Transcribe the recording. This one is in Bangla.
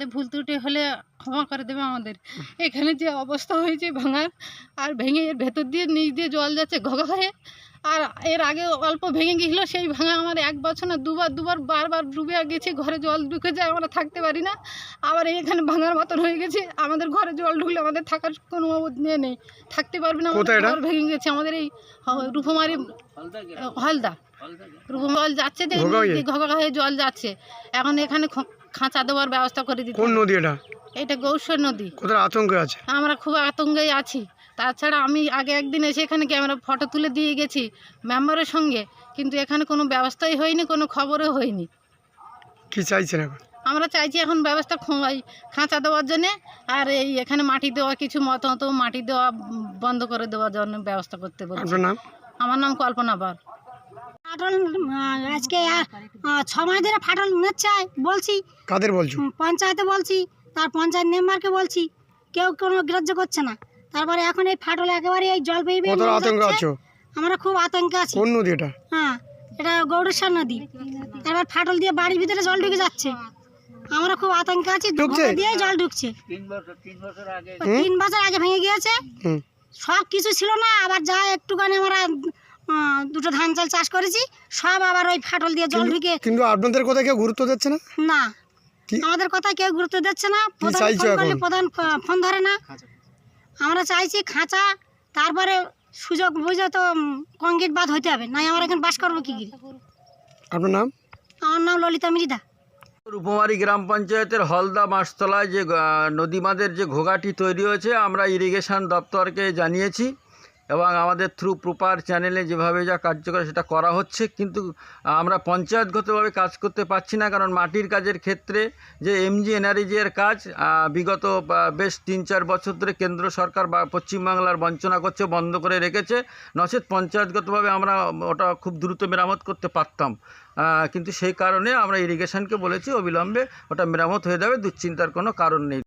আমাদের ভুল ত্রুটি হলে ক্ষমা করে দেবে আমাদের। এখানে যে অবস্থা হয়েছে ভাঙার আর ভেঙে এর ভেতর দিয়ে নিচ দিয়ে জল যাচ্ছে ঘগা হয়ে আর এর আগে অল্প ভেঙে গেছিল সেই ভাঙা আমার এক বছর না দুবার দুবার বারবার ডুবে গেছে ঘরে জল ঢুকে যায় আমরা থাকতে পারি না। আবার এখানে ভাঙার মতন হয়ে গেছে আমাদের ঘরে জল ঢুকলে আমাদের থাকার কোনো ইয়ে নেই থাকতে পারবে না আমাদের ঘর ভেঙে গেছে আমাদের এই রূপমারি হলদা। রূপম জল যাচ্ছে যে ঘোগা হয়ে? জল যাচ্ছে। এখন এখানে খাঁচা দেওয়ার ব্যবস্থা করে দিতে কোন নদী এটা? এটা গৌসর নদী। কোথায় আতঙ্কে আছে? আমরা খুব আতঙ্কে আছি। তাছাড়া আমি আগে একদিন এসে এখানে ক্যামেরা ফটো তুলে দিয়ে গেছি মেম্বারের সঙ্গে কিন্তু এখানে কোনো ব্যবস্থাই হয়নি কোনো খবরও হয়নি। কি চাইছেন এখন? আমরা চাইছি এখন ব্যবস্থা খাঁচা দেওয়ার জন্যে আর এই এখানে মাটি দেওয়া কিছু মতো মতো মাটি দেওয়া বন্ধ করে দেওয়ার জন্য ব্যবস্থা করতে বলছি। আমার নাম কল্পনা বার। ফাটল আজকে ছ মাস ধরে ফাটল নিচ্ছে বলছি। কাদের বলছো? পঞ্চায়েতে বলছি তার পঞ্চায়েত মেম্বারকে বলছি কেউ কোনো গ্রাহ্য করছে না। তারপরে এখন এই ফাটল একেবারে এই জল পেয়ে আতঙ্কে। আছো? আমরা খুব আতঙ্কে আছি। কোন নদী এটা? হ্যাঁ এটা গৌড়েশ্বর নদী। তারপর ফাটল দিয়ে বাড়ির ভিতরে জল ঢুকে যাচ্ছে। আমরা খুব আতঙ্কে আছি ঢুকছে? দিয়ে জল ঢুকছে। তিন বছর আগে। ভেঙে গিয়েছে। সব কিছু ছিল না আবার যা একটুখানি আমরা দুটো ধান চাল চাষ করেছি সব আবার ওই ফাটল দিয়ে জল ঢুকে কিন্তু আপনাদের কথা কেউ গুরুত্ব দিচ্ছে না? না। আমাদের কথা কেউ গুরুত্ব দিচ্ছে না প্রধান ফোন করলে প্রধান ফোন ধরে না। আমরা চাইছি খাঁচা তারপরে সুযোগ বুঝে তো কংক্রিট বাদ হইতে হবে নাই আমরা এখন বাস করব কি করে? আপনার নাম? আমার নাম ললিতা মৃধা রূপমারি গ্রাম পঞ্চায়েতের হলদা মাসতলায় যে নদী বাঁধের যে ঘোগাটি তৈরি হয়েছে আমরা ইরিগেশন দপ্তরকে জানিয়েছি। এবং আমাদের থ্রু প্রপার চ্যানেলে যেভাবে যা কার্যকর সেটা করা হচ্ছে, কিন্তু আমরা পঞ্চায়েতগতভাবে কাজ করতে পারছি না, কারণ মাটির কাজের ক্ষেত্রে যে এমজি এনআরইজি এর কাজ বিগত বেশ তিন চার বছর ধরে কেন্দ্র সরকার বা পশ্চিমবাংলার বঞ্চনা করছে, বন্ধ করে রেখেছে, নচেত পঞ্চায়েতগতভাবে আমরা ওটা খুব দ্রুত মেরামত করতে পারতাম। কিন্তু সেই কারণে আমরা ইরিগেশনকে বলেছি, অবিলম্বে ওটা মেরামত হয়ে যাবে, দুশ্চিন্তার কোনো কারণ নেই।